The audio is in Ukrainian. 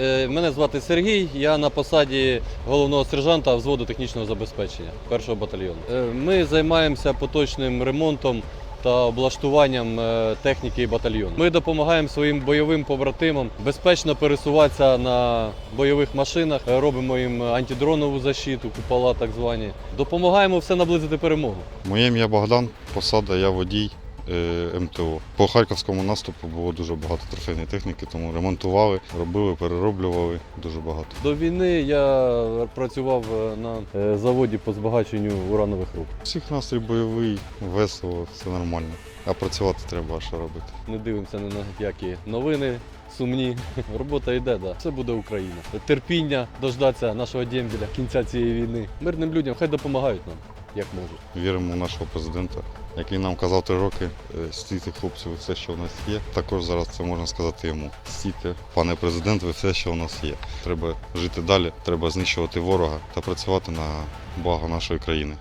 Е, Мене звати Сергій, я на посаді головного сержанта взводу технічного забезпечення першого батальйону. Е, Ми займаємося поточним ремонтом та облаштуванням е, техніки батальйону. Ми допомагаємо своїм бойовим побратимам безпечно пересуватися на бойових машинах, робимо їм антидронову защиту, купола так звані. Допомагаємо все наблизити перемогу. Моє ім'я Богдан, посада, я водій МТО. По харківському наступу було дуже багато трофейної техніки, тому ремонтували, робили, перероблювали дуже багато. До війни я працював е, на е, заводі по збагаченню уранових руд. Всіх настрій бойовий, весело, все нормально. А працювати треба, що робити. Не дивимося ні на які новини. Сумні, робота йде, да. Все буде Україна. Терпіння дождатися нашого дембіля кінця цієї війни. Мирним людям хай допомагають нам, як можуть. Віримо в нашого президента, який нам казав три роки, стійте хлопці, ви все, що в нас є. Також зараз це можна сказати йому. Стійте, пане президент, ви все, що у нас є. Треба жити далі, треба знищувати ворога та працювати на благо нашої країни.